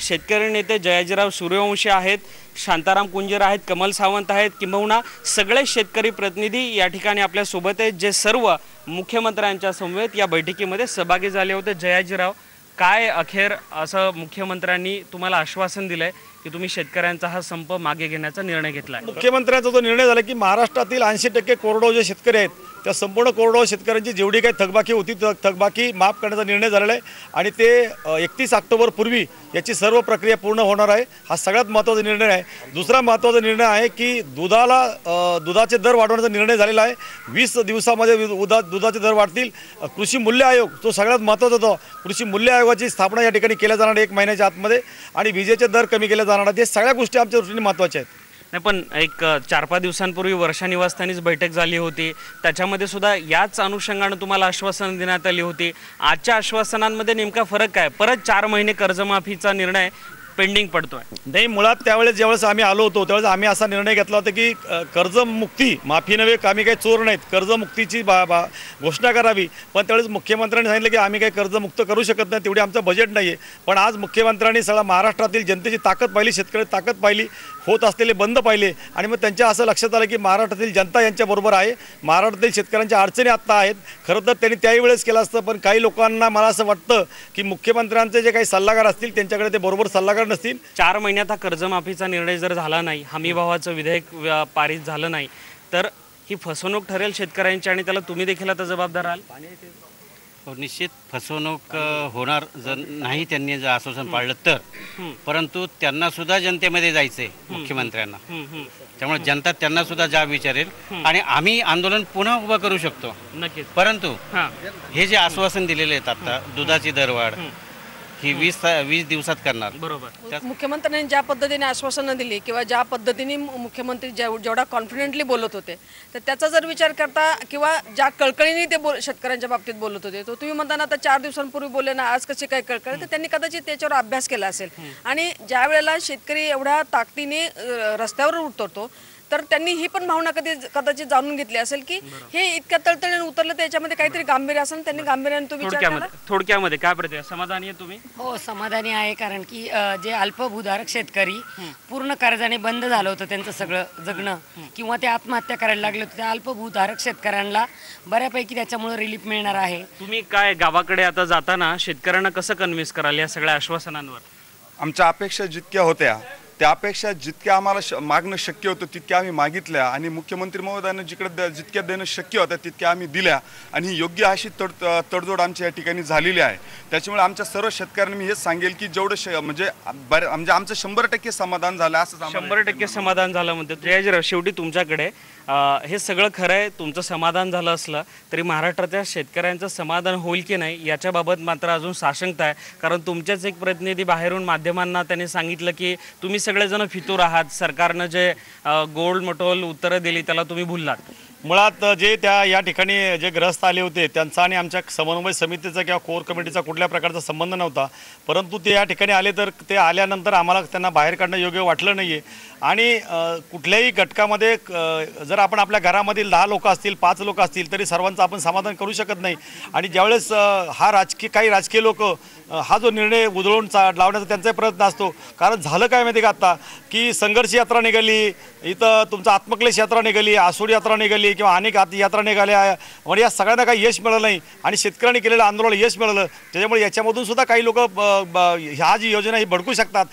शेतकरी नेते जयाजीराव सूर्यवंशी आहेत शांताराम कुंजीर आहेत कमल सावंत आहेत किंबहुना सगळे शेतकरी प्रतिनिधी या ठिकाणी आपल्यासोबत आहेत जे सर्व मुख्यमंत्र्यांच्या समवेत या बैठकीमध्ये सहभागी झाले होते. जयाजीराव काय अखेर असं मुख्यमंत्र्यांनी तुम्हाला आश्वासन दिलंय की तुम्ही शेतकऱ्यांचा हा संप मागे घेण्याचा निर्णय घेतलाय? मुख्यमंत्र्यांचा जो निर्णय झाला की महाराष्ट्रातील ऐंशी टक्के कोरडवाहू जे शेतकरी आहेत त्या संपूर्ण कोरडवाहू शेतकऱ्यांची जेवढी काही थकबाकी होती थकबाकी माफ करण्याचा निर्णय झालेला आहे. आणि ते एकतीस ऑक्टोबरपूर्वी याची सर्व प्रक्रिया पूर्ण होणार आहे. हा सगळ्यात महत्त्वाचा निर्णय आहे. दुसरा महत्त्वाचा निर्णय आहे की दुधाला दुधाचे दर वाढवण्याचा निर्णय झालेला आहे. वीस दिवसामध्ये उदा दुधाचे दर वाढतील. कृषी मूल्य आयोग तो सगळ्यात महत्त्वाचा होता. कृषी मूल्य आयोग आयोगाची स्थापना या ठिकाणी केल्या जाणार एक महिन्याच्या आतमध्ये आणि विजेचे दर कमी केले जाणार आहेत. हे सगळ्या गोष्टी आमच्या दृष्टीने महत्त्वाच्या आहेत. नाही पण एक चार पाच दिवसांपूर्वी वर्षा निवासस्थानीच बैठक झाली होती. त्याच्यामध्ये सुद्धा याच अनुषंगानं तुम्हाला आश्वासन देण्यात आली होती. आजच्या आश्वासनांमध्ये नेमका फरक काय? परत चार महिने कर्जमाफीचा निर्णय पेंडिंग पडतोय. नाही मुळात त्यावेळेस ज्यावेळेस आम्ही आलो होतो त्यावेळेस आम्ही असा निर्णय घेतला होता की कर्जमुक्ती माफी नव्हे आम्ही काही चोर नाहीत. कर्जमुक्तीची बा बा घोषणा करावी. पण त्यावेळेस मुख्यमंत्र्यांनी सांगितलं की आम्ही काही कर्जमुक्त करू शकत नाही तेवढी आमचं बजेट नाही आहे पण आज मुख्यमंत्र्यांनी सगळा महाराष्ट्रातील जनतेची ताकद पाहिली शेतकऱ्याची ताकद पाहिली होत असलेले बंद पाहिले. आणि मग त्यांच्या असं लक्षात आलं की महाराष्ट्रातील जनता यांच्याबरोबर आहे. महाराष्ट्रातील शेतकऱ्यांच्या अडचणी आत्ता आहेत. खरं तर त्यांनी त्याही वेळेस केलं असतं पण काही लोकांना मला असं वाटतं की मुख्यमंत्र्यांचे जे काही सल्लागार असतील त्यांच्याकडे ते बरोबर सल्लागार नसतील? चार महिन्यात हा कर्जमाफीचा निर्णय जर झाला नाही हमीभावाचं विधेयक पारित झालं नाही तर ही फसवणूक ठरेल शेतकऱ्यांची आणि त्याला तुम्ही देखील आता जबाबदार आहाल हो, निश्चित फसवणूक होणार जर नाही त्यांनी जर आश्वासन पाळलं तर. परंतु त्यांना सुद्धा जनतेमध्ये जायचंय मुख्यमंत्र्यांना. त्यामुळे जनता त्यांना सुद्धा जाब विचारेल आणि आम्ही आंदोलन पुन्हा उभं करू शकतो. नक्कीच. परंतु हां. हे जे आश्वासन दिलेले आहेत आता दुधाची दरवाढ ही वीस वीस दिवसात करणार. बरोबर. मुख्यमंत्र्यांनी ज्या पद्धतीने आश्वासनं दिली किंवा ज्या पद्धतीने मुख्यमंत्री जेव जेवढा कॉन्फिडेंटली बोलत होते तर त्याचा जर विचार करता किंवा ज्या कळकळीने ते बोल शेतकऱ्यांच्या बाबतीत बोलत होते तर तुम्ही म्हणताना आता चार दिवसांपूर्वी बोलले ना आज कशी काय कळकळ? तर त्यांनी कदाचित त्याच्यावर अभ्यास केला असेल. आणि ज्या वेळेला शेतकरी एवढ्या ताकदीने रस्त्यावर उतरतो तर त्यांनी ही पण भावना कधी कदाचित जाणून घेतली असेल की हे इतक्या तळतळीने उतरलं तर याच्यामध्ये काहीतरी गांभीर्य असेल त्यांनी गांभीर्याने तो विचार केला? थोडक्यामध्ये काय प्रति समाधानी आहे तुम्ही? हो समाधानी आहे कारण की जे अल्पभूधारक शेतकरी पूर्ण कर्जाने बंद झालं होतं त्यांचं सगळं जगणं किंवा ते आत्महत्या करायला लागले होते त्या अल्पभूधारक शेतकऱ्यांना बऱ्यापैकी त्याच्यामुळे रिलीफ मिळणार आहे. तुम्ही काय गावाकडे आता जाताना शेतकऱ्यांना कसं कन्व्हिन्स कराल या सगळ्या आश्वासनांवर? आमच्या अपेक्षा जितक्या होत्या त्यापेक्षा जितक्या आम्हाला श मागणं शक्य होतं तितक्या आम्ही मागितल्या. आणि मुख्यमंत्री महोदयानं जिकडे द जितक्या देणं शक्य होत्या तितक्या आम्ही दिल्या. आणि ही योग्य अशी तड तडजोड आमच्या या ठिकाणी झालेली आहे. त्याच्यामुळे आमच्या सर्व शेतकऱ्यांनी मी हेच सांगेल की जेवढं श म्हणजे बरं म्हणजे आमचं शंभर टक्के समाधान झालं असं शंभर टक्के समाधान झालं म्हणते जयाजीराव शेवटी तुमच्याकडे हे सगळं खरं आहे. तुमचं समाधान झालं असलं तरी महाराष्ट्राच्या शेतकऱ्यांचं समाधान होईल की नाही याच्याबाबत मात्र अजून साशंकता आहे. कारण तुमच्याच एक प्रतिनिधी बाहेरून माध्यमांना त्यांनी सांगितलं की तुम्ही सगळेजण फितूर आहात. सरकारनं जे गोल्ड मटोल उत्तरं दिली त्याला तुम्ही भुललात. मुळात जे त्या या ठिकाणी जे ग्रस्त आले होते त्यांचा आणि आमच्या समन्वय समितीचा किंवा कोर कमिटीचा कुठल्या प्रकारचा संबंध नव्हता. परंतु ते या ठिकाणी आले तर ते आल्यानंतर आम्हाला त्यांना बाहेर काढणं योग्य वाटलं नाही आहे आणि कुठल्याही घटकामध्ये जर आपण आपल्या घरामधील दहा लोकं असतील पाच लोक असतील तरी सर्वांचं आपण समाधान करू शकत नाही. आणि ज्यावेळेस हा राजकीय काही राजकीय लोक हा जो निर्णय उधळून चा लावण्याचा त्यांचाही प्रयत्न असतो. कारण झालं काय माहिती का आत्ता की संघर्ष यात्रा निघाली इथं तुमचं आत्मक्लेश यात्रा निघाली आसूड यात्रा निघाली किंवा अनेक आता यात्रा निघाल्या म्हणजे या सगळ्यांना काही यश मिळालं नाही. आणि शेतकऱ्यांनी केलेलं आंदोलन यश मिळालं. त्याच्यामुळे याच्यामधून सुद्धा काही लोक ह्या जी योजना ही भडकू शकतात.